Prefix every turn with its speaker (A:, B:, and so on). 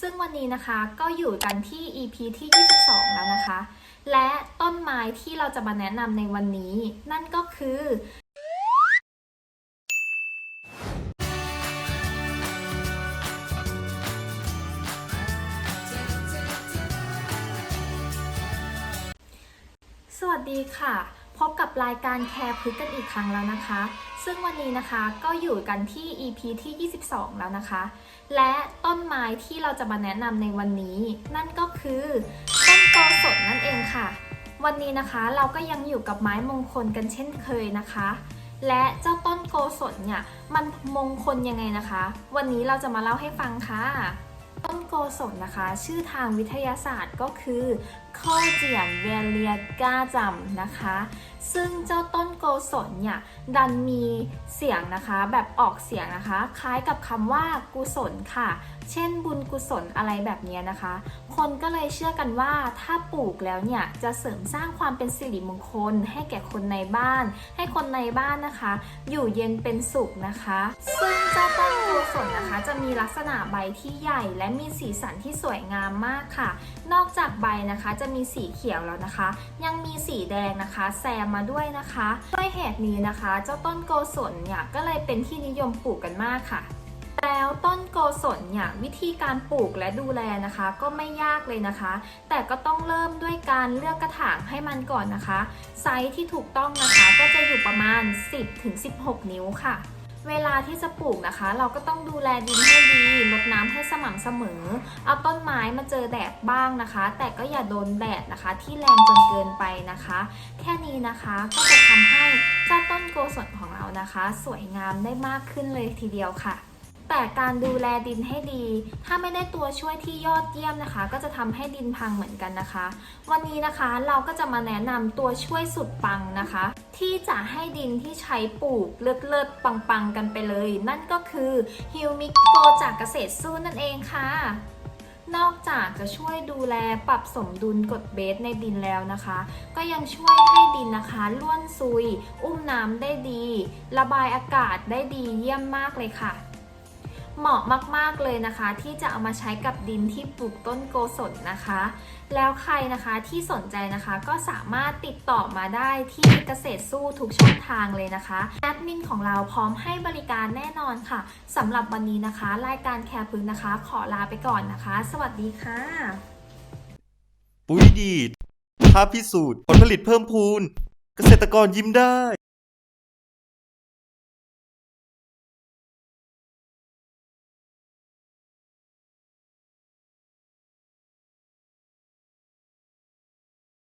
A: ซึ่งวันนี้นะคะก็อยู่กันที่ EP ที่ 22 แล้วนะคะ และต้นไม้ที่เราจะมาแนะนำในวันนี้ นั่นก็คือ สวัสดีค่ะ พบกับรายการแคร์พึกกันอีกครั้งแล้วนะคะ ซึ่งวันนี้นะคะก็อยู่กันที่ EP ที่ 22 แล้วนะคะ และต้นไม้ที่เราจะมาแนะนำในวันนี้ นั่นก็คือต้นโกสนนั่นเองค่ะ วันนี้นะคะเราก็ยังอยู่กับไม้มงคลกันเช่นเคยนะคะ และเจ้าต้นโกสนเนี่ยมันมงคลยังไงนะคะ วันนี้เราจะมาเล่าให้ฟังค่ะ ต้นโกสนนะคะ ชื่อทางวิทยาศาสตร์ก็คือโคเจียนเวเลียกาจัมนะคะ ซึ่งเจ้าต้นโกสนเนี่ยดันมีเสียงนะคะแบบออกเสียงนะคะ คล้ายกับคำว่ากุศลค่ะ เช่นบุญกุศลอะไรแบบนี้นะคะ คนก็เลยเชื่อกันว่าถ้าปลูกแล้วเนี่ยจะเสริมสร้างความเป็นสิริมงคล ให้แก่คนในบ้าน ให้คนในบ้านนะคะ อยู่เย็นเป็นสุขนะคะ ซึ่งเจ้าต้นโกศลนะคะ จะมีลักษณะใบที่ใหญ่และมีสีสันที่สวยงามมากค่ะ นอกจากใบนะคะจะมีสีเขียวแล้วนะคะ ยังมีสีแดงนะคะแซมมาด้วยนะคะด้วยเหตุนี้นะคะ เจ้าต้นโกศลเนี่ยก็เลยเป็นที่นิยมปลูกกันมากค่ะแล้วต้นโกศลเนี่ยวิธีการปลูกและดูแลนะคะ ก็ไม่ยากเลยนะคะ แต่ก็ต้องเริ่มด้วยการเลือกกระถางให้มันก่อนนะคะ ไซส์ที่ถูกต้องนะคะก็จะอยู่ประมาณ 10-16 นิ้วค่ะ เวลาที่จะปลูกนะคะ เราก็ต้องดูแลดินให้ดีรดน้ำให้สม่ำเสมอ เอาต้นไม้มาเจอแดดบ้างนะคะ แต่ก็อย่าโดนแดดนะคะ ที่แรงจนเกินไปนะคะ แค่นี้นะคะก็จะทำให้เจ้าต้นโกศลของเรานะคะ สวยงามได้มากขึ้นเลยทีเดียวค่ะ แต่การดูแลดินให้ดี ถ้าไม่ได้ตัวช่วยที่ยอดเยี่ยมนะคะ ก็จะทำให้ดินพังเหมือนกันนะคะ วันนี้นะคะเราก็จะมาแนะนำตัวช่วยสุดปังนะคะ ที่จะให้ดินที่ใช้ปลูกเลิศเลิศปังปังๆกันไปเลย นั่นก็คือฮิวมิโกจากเกษตรสู้นั่นเองค่ะนอกจากจะช่วยดูแลปรับสมดุลกรดเบสในดินแล้วนะคะ ก็ยังช่วยให้ดินนะคะล้วนซุย อุ้มน้ำได้ดี ระบายอากาศได้ดีเยี่ยมมากเลยค่ะ เหมาะมากๆเลยนะคะ ที่จะเอามาใช้กับดินที่ปลูกต้นโกศลนะคะ แล้วใครนะคะที่สนใจนะคะก็สามารถติดต่อมาได้ที่เกษตรสู้ทุกช่องทางเลยนะคะแอดมินของเราพร้อมให้บริการแน่นอนค่ะสำหรับวันนี้นะคะ รายการแคร์พึ่งนะคะ ขอลาไปก่อนนะคะ สวัสดีค่ะ
B: ปุ๋ยดีดภาพพิสูจน์ผลผลิตเพิ่มพูน เกษตรกรยิ้มได้